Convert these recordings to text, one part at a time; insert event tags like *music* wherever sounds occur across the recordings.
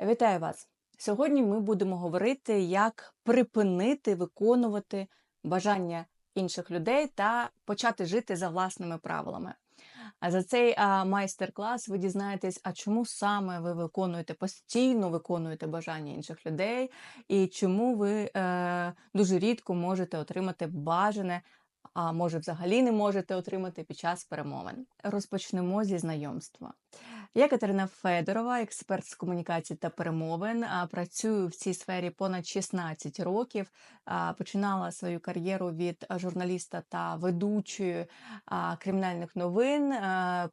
Вітаю вас! Сьогодні ми будемо говорити, як припинити виконувати бажання інших людей та почати жити за власними правилами. А за цей майстер-клас ви дізнаєтесь, а чому саме ви виконуєте постійно виконуєте бажання інших людей, і чому ви е, дуже рідко можете отримати бажане, а може взагалі не можете отримати під час перемовин. Розпочнемо зі знайомства. Я Катерина Федорова, експерт з комунікацій та перемовин. Працюю в цій сфері понад 16 років. Починала свою кар'єру від журналіста та ведучої кримінальних новин.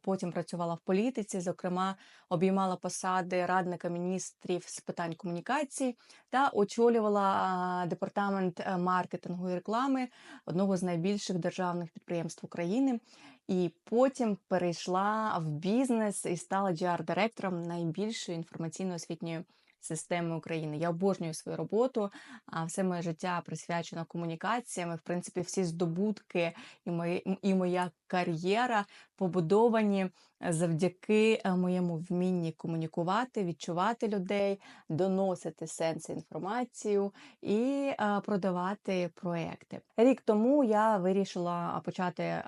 Потім працювала в політиці, зокрема, обіймала посади радника міністрів з питань комунікацій та очолювала департамент е, маркетингу і реклами одного з найбільших державних підприємств України. І потім перейшла в бізнес і стала GR-директором найбільшої інформаційно-освітньої системи України. Я обожнюю свою роботу, а все моє життя присвячено комунікаціям. І, В принципі, всі здобутки і мої і моя кар'єра побудовані завдяки е, моєму вмінні комунікувати, відчувати людей, доносити сенси інформацію і е, продавати проекти. Рік тому я вирішила почати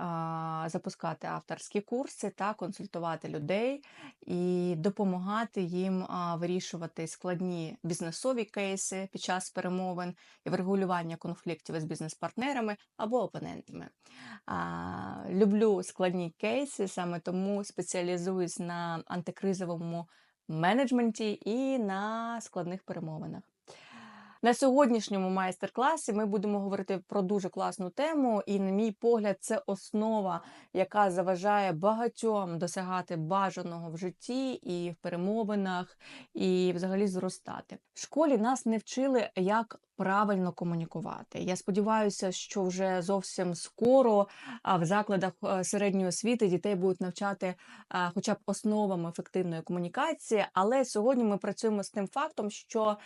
запускати авторські курси та консультувати людей і допомагати їм вирішувати складні бізнесові кейси під час перемовин і врегулювання конфліктів із бізнес-партнерами або опонентами. А, Люблю складні кейси, саме тому спеціалізуюсь на антикризовому менеджменті і на складних перемовинах. На сьогоднішньому майстер-класі ми будемо говорити про дуже класну тему, і, на мій погляд, це основа, яка заважає багатьом досягати бажаного в житті і в перемовинах, і взагалі зростати. В школі нас не вчили, як правильно комунікувати. Я сподіваюся, що вже зовсім скоро в закладах е, середньої освіти дітей будуть навчати хоча б основам ефективної комунікації. Але сьогодні ми працюємо з тим фактом, що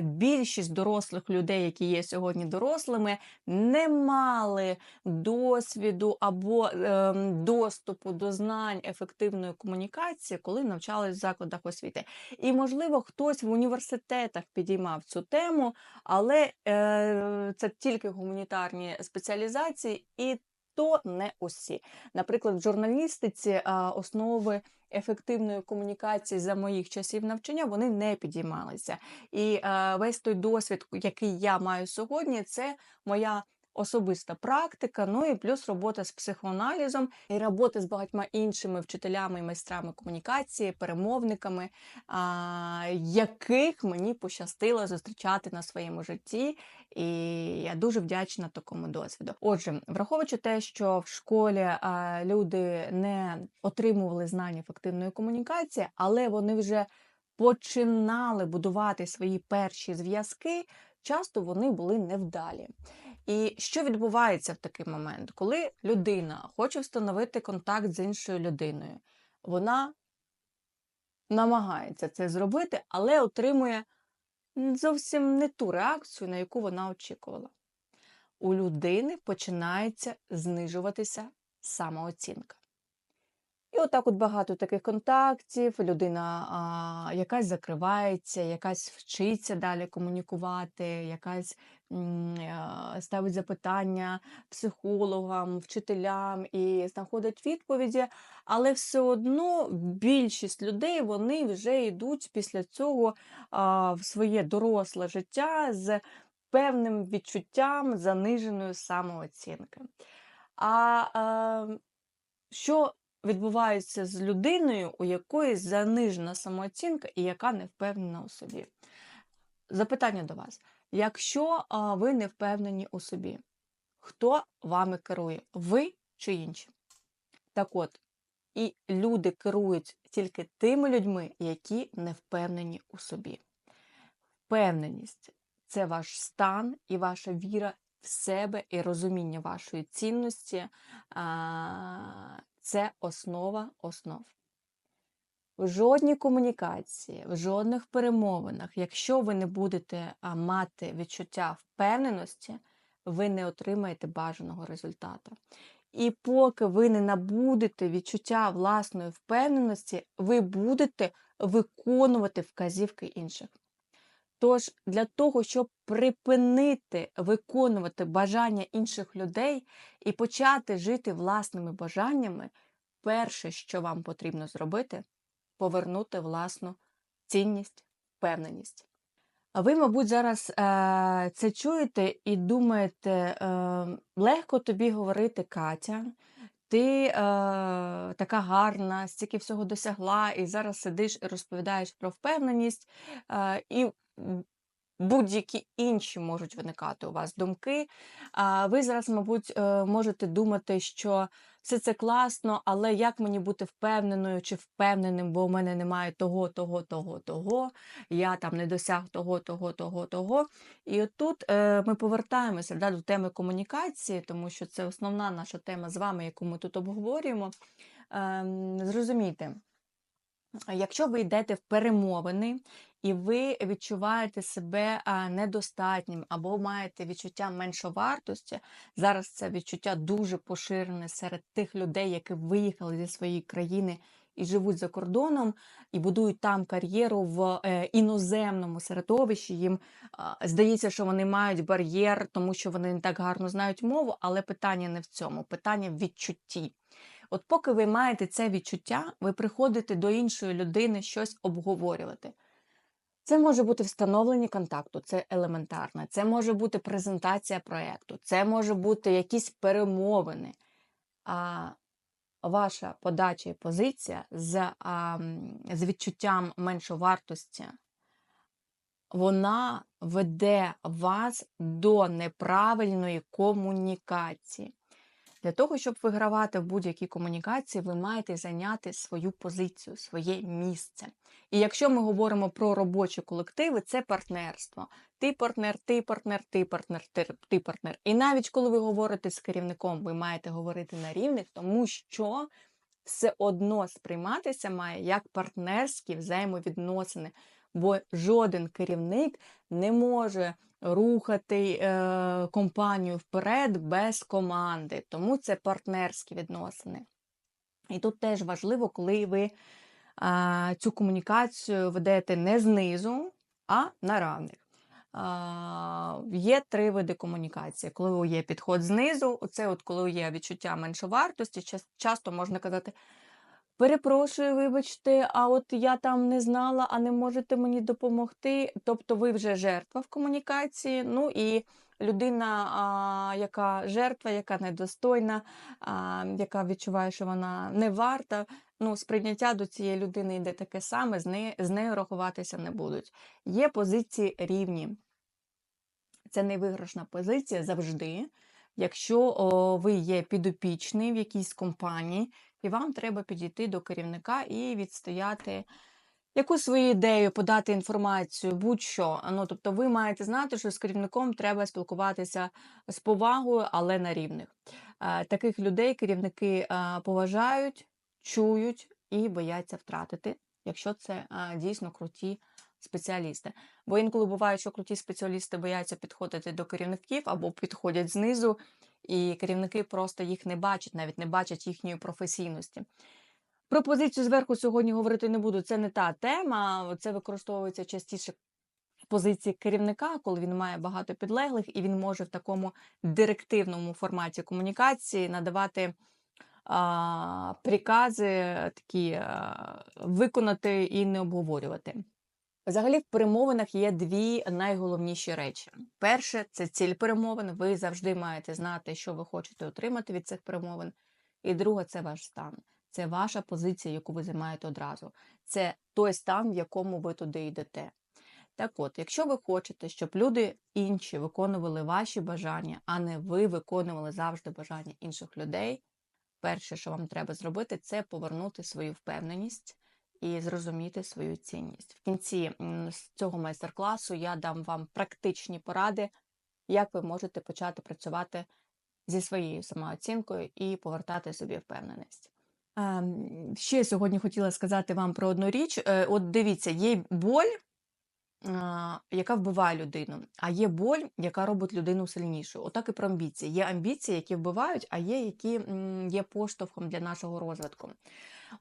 більшість дорослих людей, які є сьогодні дорослими, не мали досвіду або е, доступу до знань ефективної комунікації, коли навчались в закладах освіти. І можливо, хтось в університетах підіймав цю тему. Але е, це тільки гуманітарні спеціалізації, і то не усі. Наприклад, в журналістиці е, основи ефективної комунікації за моїх часів навчання вони не підіймалися. І е, весь той досвід, який я маю сьогодні, це моя особиста практика, ну і плюс робота з психоаналізом і робота з багатьма іншими вчителями і майстрами комунікації, перемовниками, а, яких мені пощастило зустрічати на своєму житті, і я дуже вдячна такому досвіду. Отже, враховуючи те, що в школі люди не отримували знань ефективної комунікації, але вони вже починали будувати свої перші зв'язки. Часто вони були невдалі. І що відбувається в такий момент, коли людина хоче встановити контакт з іншою людиною, вона намагається це зробити, але отримує зовсім не ту реакцію, на яку вона очікувала. У людини починається знижуватися самооцінка. І отак от багато таких контактів, людина а, якась закривається, якась вчиться далі комунікувати, якась ставить запитання психологам, вчителям і знаходить відповіді, але все одно більшість людей вони вже йдуть після цього в своє доросле життя з певним відчуттям заниженої самооцінки. А, а що відбувається з людиною, у якої занижена самооцінка і яка не впевнена у собі. Запитання до вас: якщо ви не впевнені у собі, хто вами керує? Ви чи інші? Так от, і люди керують тільки тими людьми, які не впевнені у собі. Впевненість це ваш стан і ваша віра в себе і розуміння вашої цінності. Це основа основ. В жодній комунікації, в жодних перемовинах, якщо ви не будете мати відчуття впевненості, ви не отримаєте бажаного результату. І поки ви не набудете відчуття власної впевненості, ви будете виконувати вказівки інших. Тож для того, щоб припинити виконувати бажання інших людей і почати жити власними бажаннями, перше, що вам потрібно зробити, повернути власну цінність, впевненість. Ви, мабуть, зараз е, це чуєте і думаєте, е, легко тобі говорити, Катя, ти е, така гарна, стільки всього досягла, і зараз сидиш і розповідаєш про впевненість, е, і будь-які інші можуть виникати у вас думки. А ви зараз, мабуть, е, можете думати, що все це класно, але як мені бути впевненою чи впевненим, бо у мене немає того, того, того, того, я там не досяг того, того, того, того. І отут е, ми повертаємося да, до теми комунікації, тому що це основна наша тема з вами, яку ми тут обговорюємо. Ем, зрозумійте, якщо ви йдете в перемовини і ви відчуваєте себе недостатнім або маєте відчуття меншовартості, зараз це відчуття дуже поширене серед тих людей, які виїхали зі своєї країни і живуть за кордоном, і будують там кар'єру в е, іноземному середовищі. Їм здається, що вони мають бар'єр, тому що вони не так гарно знають мову, але питання не в цьому, питання в відчутті. От поки ви маєте це відчуття, ви приходите до іншої людини щось обговорювати. Це може бути встановлення контакту, це елементарно. Це може бути презентація проєкту, це може бути якісь перемовини. А ваша подача і позиція з, а, з відчуттям меншовартості, вона веде вас до неправильної комунікації. Для того, щоб вигравати в будь-якій комунікації, ви маєте зайняти свою позицію, своє місце. І якщо ми говоримо про робочі колективи, це партнерство. Ти партнер, ти партнер, ти партнер, ти, партнер. І навіть коли ви говорите з керівником, ви маєте говорити на рівних, тому що все одно сприйматися має як партнерські взаємовідносини. Бо жоден керівник не може рухати е, компанію вперед без команди, тому це партнерські відносини. І тут теж важливо, коли ви а, цю комунікацію ведете не знизу, а на равних. А, Є три види комунікації. Коли є підход знизу, це от коли є відчуття меншовартості, часто можна казати. Перепрошую, вибачте, а от я там не знала, а не можете мені допомогти. Тобто ви вже жертва в комунікації. Ну і людина, а, яка жертва, яка недостойна, а, яка відчуває, що вона не варта. Ну, сприйняття до цієї людини йде таке саме, з нею, з нею рахуватися не будуть. Є позиції рівні. Це невиграшна позиція завжди. Якщо ви є підопічний в якійсь компанії, і вам треба підійти до керівника і відстояти якусь свою ідею, подати інформацію, будь-що. Ну, тобто ви маєте знати, що з керівником треба спілкуватися з повагою, але на рівних. Е, Таких людей керівники е, поважають, чують і бояться втратити, якщо це е, дійсно круті спеціалісти. Бо інколи буває, що круті спеціалісти бояться підходити до керівників або підходять знизу, і керівники просто їх не бачать, навіть не бачать їхньої професійності. Про позицію зверху сьогодні говорити не буду. Це не та тема. Це використовується частіше в позиції керівника, коли він має багато підлеглих, і він може в такому директивному форматі комунікації надавати прикази такі виконати і не обговорювати. Взагалі, в перемовинах є дві найголовніші речі. Перше це ціль перемовин. Ви завжди маєте знати, що ви хочете отримати від цих перемовин. І друге це ваш стан. Це ваша позиція, яку ви займаєте одразу. Це той стан, в якому ви туди йдете. Так от, якщо ви хочете, щоб люди інші виконували ваші бажання, а не ви виконували завжди бажання інших людей, перше, що вам треба зробити, це повернути свою впевненість і зрозуміти свою цінність. В кінці цього майстер-класу я дам вам практичні поради, як ви можете почати працювати зі своєю самооцінкою і повертати собі впевненість. Ем, Ще сьогодні хотіла сказати вам про одну річ. Е, От дивіться, є боль, яка вбиває людину, а є боль, яка робить людину сильнішою. Отак і про амбіції. Є амбіції, які вбивають, а є які є поштовхом для нашого розвитку.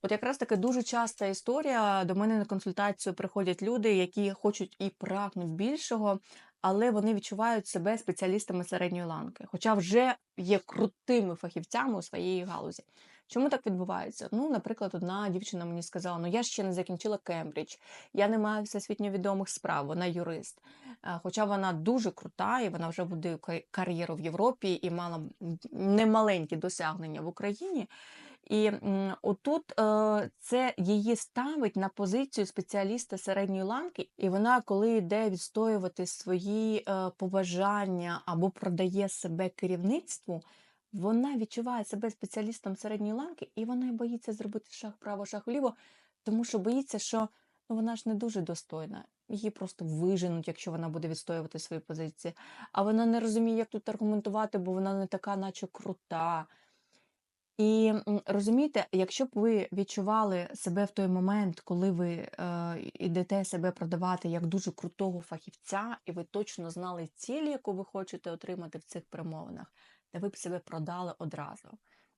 От якраз таки дуже часта історія. До мене на консультацію приходять люди, які хочуть і прагнуть більшого, але вони відчувають себе спеціалістами середньої ланки, хоча вже є крутими фахівцями у своїй галузі. Чому так відбувається? Ну, наприклад, одна дівчина мені сказала: ну я ще не закінчила Кембридж, я не маю всесвітньо відомих справ, вона юрист. Е, Хоча вона дуже крута, і вона вже буде кар'єру в Європі і мала немаленькі досягнення в Україні. І отут е, це її ставить на позицію спеціаліста середньої ланки, і вона, коли йде відстоювати свої е, побажання або продає себе керівництву, вона відчуває себе спеціалістом середньої ланки, і вона боїться зробити шаг вправо, шаг вліво, тому що боїться, що ну, вона ж не дуже достойна. Її просто виженуть, якщо вона буде відстоювати свої позиції. А вона не розуміє, як тут аргументувати, бо вона не така, наче крута. І розумієте, якщо б ви відчували себе в той момент, коли ви е, йдете себе продавати як дуже крутого фахівця, і ви точно знали ціль, яку ви хочете отримати в цих перемовинах, та ви б себе продали одразу.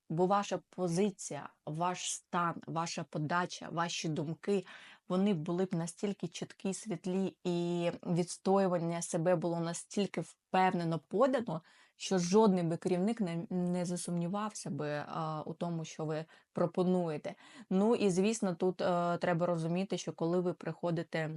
Бо ваша позиція, ваш стан, ваша подача, ваші думки, вони були б настільки чіткі, світлі, і відстоювання себе було настільки впевнено подано, що жодний би керівник не, не засумнівався би а, у тому, що ви пропонуєте. Ну і звісно, тут е, треба розуміти, що коли ви приходите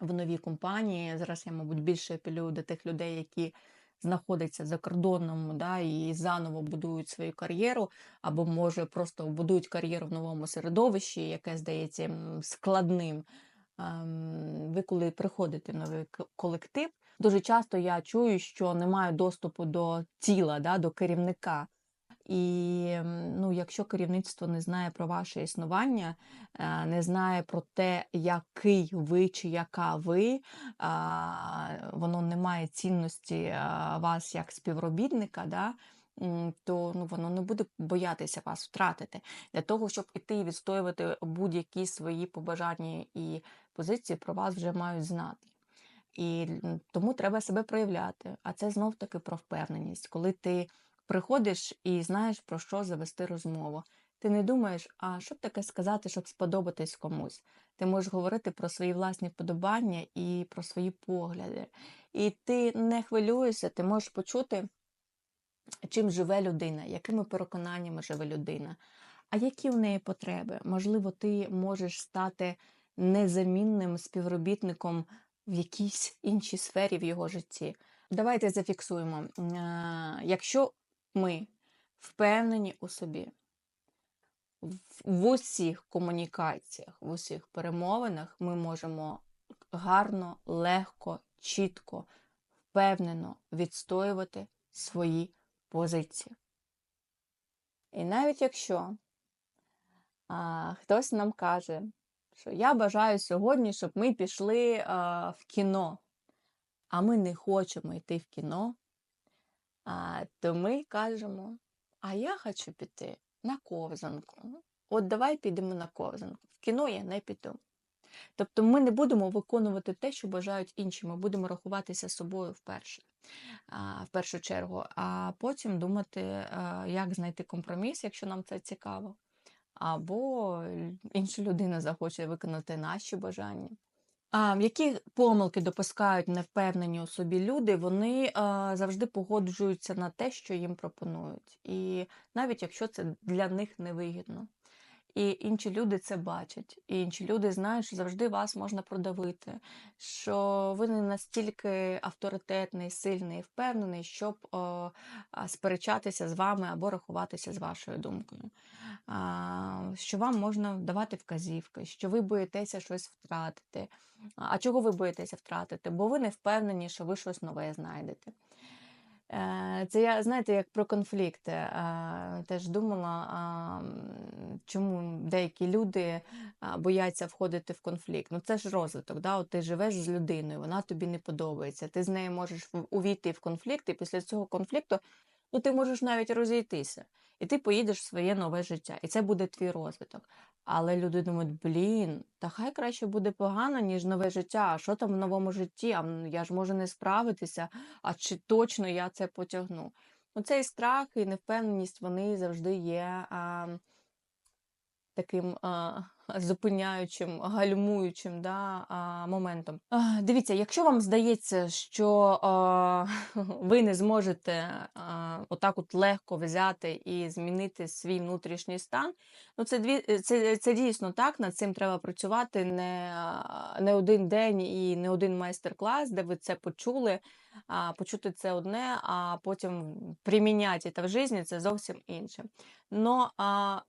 в нові компанії, зараз я, мабуть, більше апелюю до тих людей, які знаходяться за кордоном, да, і заново будують свою кар'єру, або може просто будують кар'єру в новому середовищі, яке здається складним. Ем, Ви коли приходите в новий колектив, дуже часто я чую, що немає доступу до тіла, да, до керівника. І ну, якщо керівництво не знає про ваше існування, е, не знає про те, який ви чи яка ви, воно не має цінності вас як співробітника, да, то ну, воно не буде боятися вас втратити. Для того, щоб іти відстоювати будь-які свої побажання і позиції, про вас вже мають знати. І тому треба себе проявляти. А це знов таки про впевненість, коли ти приходиш і знаєш про що завести розмову. Ти не думаєш, а що б таке сказати, щоб сподобатись комусь. Ти можеш говорити про свої власні вподобання і про свої погляди. І ти не хвилюєшся, ти можеш почути, чим живе людина, якими переконаннями живе людина, а які в неї потреби. Можливо, ти можеш стати незамінним співробітником в якійсь іншій сфері в його житті. Давайте зафіксуємо. Е, Якщо ми впевнені у собі, в усіх комунікаціях, в усіх перемовинах ми можемо гарно, легко, чітко, впевнено відстоювати свої позиції. І навіть якщо а, хтось нам каже, що я бажаю сьогодні, щоб ми пішли а, в кіно, а ми не хочемо йти в кіно, а, то ми кажемо, а я хочу піти на ковзанку. От давай підемо на ковзанку. В кіно я не піду. Тобто ми не будемо виконувати те, що бажають інші. Ми будемо рахуватися собою вперше, в першу чергу, а потім думати, як знайти компроміс, якщо нам це цікаво, або інша людина захоче виконати наші бажання. А, які помилки допускають невпевнені у собі люди, вони а, завжди погоджуються на те, що їм пропонують, і навіть якщо це для них невигідно. І інші люди це бачать, і інші люди знають, що завжди вас можна продавити, що ви не настільки авторитетний, сильний впевнений, щоб о, сперечатися з вами або рахуватися з вашою думкою. А, що вам можна давати вказівки, що ви боїтеся щось втратити. А чого ви боїтеся втратити? Бо ви не впевнені, що ви щось нове знайдете. Це я, знаєте, як про конфлікти. Теж думала, чому деякі люди бояться входити в конфлікт. Ну це ж розвиток. Да? От ти живеш з людиною, вона тобі не подобається. Ти з нею можеш увійти в конфлікт, і після цього конфлікту ну, ти можеш навіть розійтися. І ти поїдеш в своє нове життя. І це буде твій розвиток. Але люди думають, блін, та хай краще буде погано, ніж нове життя. А що там в новому житті? А м, я ж можу не справитися, а чи точно я це потягну? Оцей цей страх і невпевненість вони завжди є а, таким а, зупиняючим, гальмуючим да, моментом. Дивіться, якщо вам здається, що *laughs* ви не зможете отак от легко взяти і змінити свій внутрішній стан, ну це дві це, це дійсно так. Над цим треба працювати не, не один день і не один майстер-клас, де ви це почули. А, почути це одне, а потім приміняти це в житті це зовсім інше. Но а,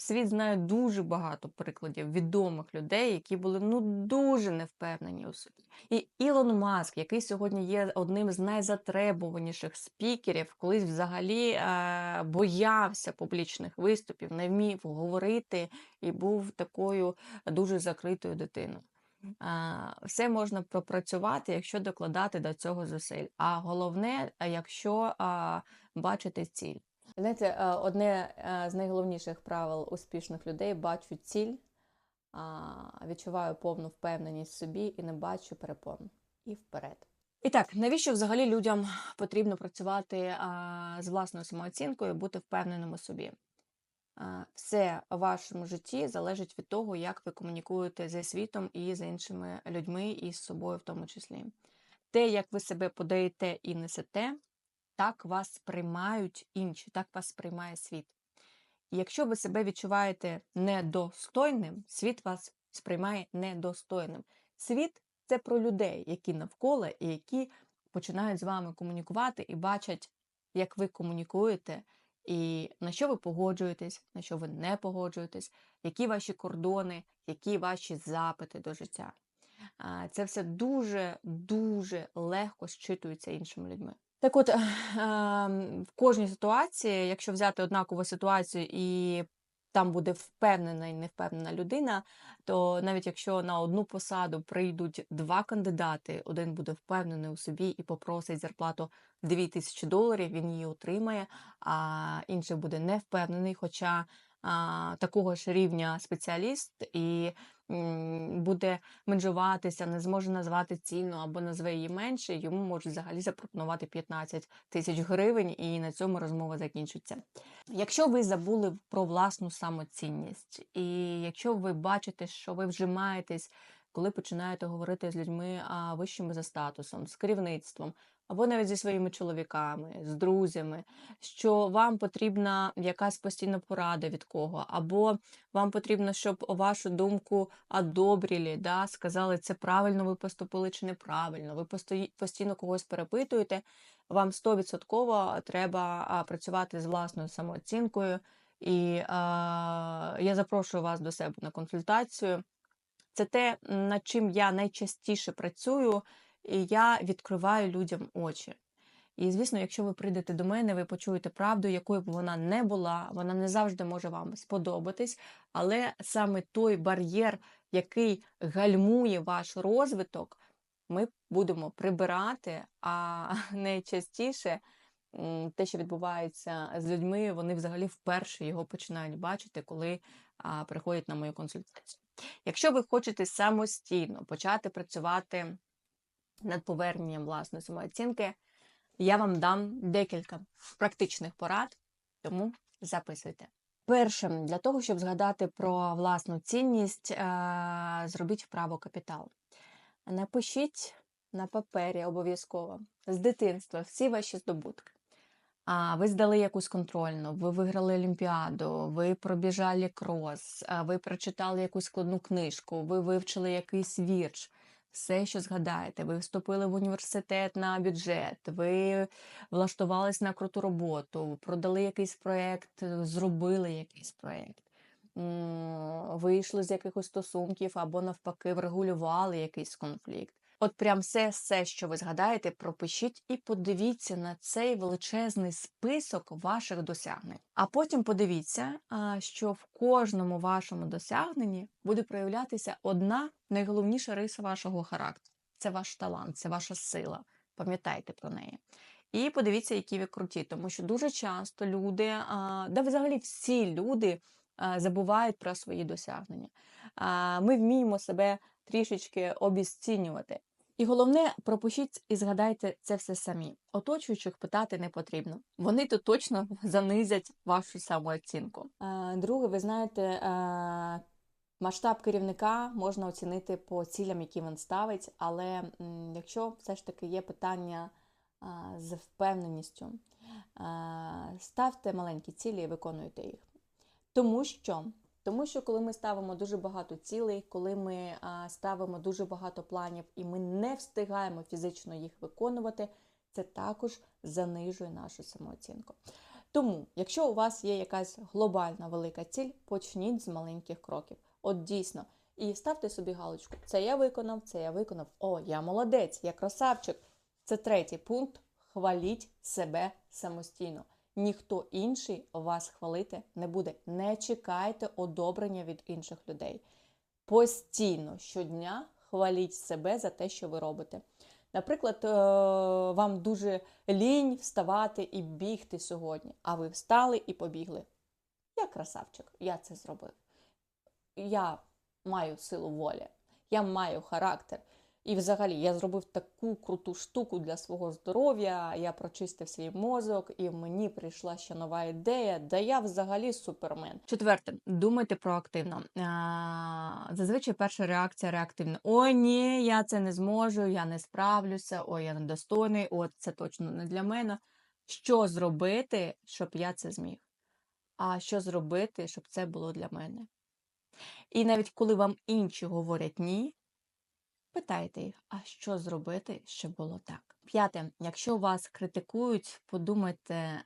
світ знає дуже багато прикладів відомих людей, які були ну дуже невпевнені у собі. І Ілон Маск, який сьогодні є одним з найзатребуваніших спікерів, колись взагалі е, боявся публічних виступів, не вмів говорити і був такою дуже закритою дитиною. Все можна пропрацювати, якщо докладати до цього зусиль. А головне, якщо бачити ціль. Знаєте, е, одне е, з найголовніших правил успішних людей бачу ціль, відчуваю повну впевненість в собі і не бачу перепон. І вперед. І так, навіщо взагалі людям потрібно працювати з власною самооцінкою, бути впевненим у собі? Все в вашому житті залежить від того, як ви комунікуєте зі світом і з іншими людьми, і з собою в тому числі. Те, як ви себе подаєте і несете, так вас сприймають інші, так вас сприймає світ. І якщо ви себе відчуваєте недостойним, світ вас сприймає недостойним. Світ це про людей, які навколо і які починають з вами комунікувати і бачать, як ви комунікуєте, і на що ви погоджуєтесь, на що ви не погоджуєтесь, які ваші кордони, які ваші запити до життя. Це все дуже дуже легко зчитується іншими людьми. Так от, *laughs* ем, в кожній ситуації, якщо взяти однакову ситуацію і там буде впевнена і невпевнена людина, то навіть якщо на одну посаду прийдуть два кандидати, один буде впевнений у собі і попросить зарплату 2000 доларів, він її отримає, а інший буде не впевнений, хоча а, такого ж рівня спеціаліст. І буде менжуватися, не зможе назвати ціну або назве її менше, йому можуть взагалі запропонувати 15 тисяч гривень, і на цьому розмова закінчиться. Якщо ви забули про власну самоцінність, і якщо ви бачите, що ви вжимаєтесь, коли починаєте говорити з людьми вищими за статусом, з керівництвом, або навіть зі своїми чоловіками, з друзями, що вам потрібна якась постійна порада від кого, або вам потрібно, щоб вашу думку одобрили, да, сказали, це правильно ви поступили чи неправильно. Ви постійно когось перепитуєте. Вам 100% треба працювати з власною самооцінкою. І а, я запрошую вас до себе на консультацію. Це те, над чим я найчастіше працюю, і я відкриваю людям очі. І, звісно, якщо ви прийдете до мене, ви почуєте правду, якою б вона не була, вона не завжди може вам сподобатись, але саме той бар'єр, який гальмує ваш розвиток, ми будемо прибирати, а *laughs* найчастіше те, що відбувається з людьми, вони взагалі вперше його починають бачити, коли приходять на мою консультацію. Якщо ви хочете самостійно почати працювати над поверненням власної самооцінки, я вам дам декілька практичних порад, тому записуйте. Перше, для того, щоб згадати про власну цінність, е, зробіть вправо капітал. Напишіть на папері обов'язково з дитинства всі ваші здобутки. А ви здали якусь контрольну, ви виграли олімпіаду, ви пробіжали крос, ви прочитали якусь складну книжку, ви вивчили якийсь вірш. Все, що згадаєте, ви вступили в університет на бюджет, ви влаштувались на круту роботу, продали якийсь проєкт, зробили якийсь проєкт, вийшли з якихось стосунків або навпаки врегулювали якийсь конфлікт. От прям все, все, що ви згадаєте, пропишіть і подивіться на цей величезний список ваших досягнень. А потім подивіться, що в кожному вашому досягненні буде проявлятися одна найголовніша риса вашого характеру. Це ваш талант, це ваша сила. Пам'ятайте про неї. І подивіться, які ви круті, тому що дуже часто люди, да взагалі всі люди забувають про свої досягнення. Ми вміємо себе трішечки обіцінювати. І головне, пропишіть і згадайте це все самі. Оточуючих питати не потрібно. Вони то точно *laughs* занизять вашу самооцінку. Друге, ви знаєте, масштаб керівника можна оцінити по цілям, які він ставить, але якщо все ж таки є питання з впевненістю, ставте маленькі цілі і виконуйте їх. Тому що, тому що коли ми ставимо дуже багато цілей, коли ми ставимо дуже багато планів і ми не встигаємо фізично їх виконувати, це також занижує нашу самооцінку. Тому, якщо у вас є якась глобальна велика ціль, почніть з маленьких кроків. От дійсно. І ставте собі галочку: це я виконав, це я виконав. О, я молодець, я красавчик. Це третій пункт. Хваліть себе самостійно. Ніхто інший вас хвалити не буде. Не чекайте одобрення від інших людей. Постійно щодня хваліть себе за те, що ви робите. Наприклад, е, вам дуже лінь вставати і бігти сьогодні, а ви встали і побігли. Я красавчик, я це зробив. Я маю силу волі, я маю характер. І взагалі я зробив таку круту штуку для свого здоров'я, я прочистив свій мозок, і мені прийшла ще нова ідея, да я взагалі супермен. Четверте, думайте проактивно. А, Зазвичай перша реакція реактивна. Ой, ні, я це не зможу, я не справлюся, ой, я недостойний, от це точно не для мене. Що зробити, щоб я це зміг? А що зробити, щоб це було для мене? І навіть коли вам інші говорять ні, питайте їх, а що зробити, щоб було так? П'яте, якщо вас критикують, подумайте,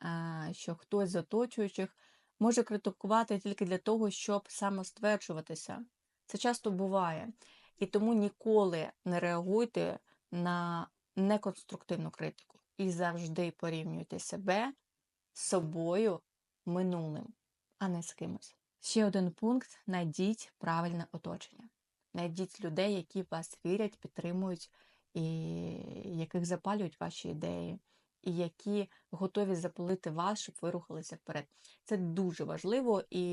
що хтось з оточуючих може критикувати тільки для того, щоб самостверджуватися. Це часто буває. І тому ніколи не реагуйте на неконструктивну критику. І завжди порівнюйте себе з собою минулим, а не з кимось. Ще один пункт: найдіть правильне оточення. Найдіть людей, які в вас вірять, підтримують, і яких запалюють ваші ідеї, і які готові запалити вас, щоб ви рухалися вперед. Це дуже важливо, і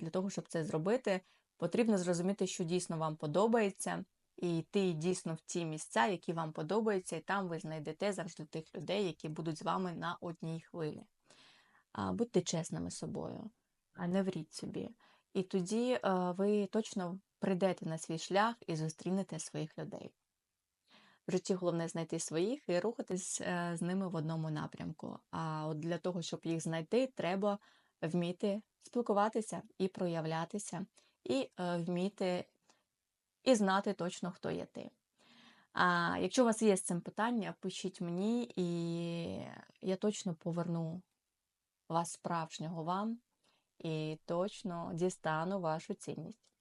для того, щоб це зробити, потрібно зрозуміти, що дійсно вам подобається, і йти дійсно в ті місця, які вам подобаються, і там ви знайдете завжди тих людей, які будуть з вами на одній хвилі. Будьте чесними собою, а не вріть собі. І тоді е, ви точно прийдете на свій шлях і зустрінете своїх людей. В житті головне знайти своїх і рухатись е, з ними в одному напрямку. А от для того, щоб їх знайти, треба вміти спілкуватися і проявлятися, і е, вміти і знати точно, хто є ти. А якщо у вас є з цим питання, пишіть мені, і я точно поверну вас справжнього вам і точно дістану вашу цінність.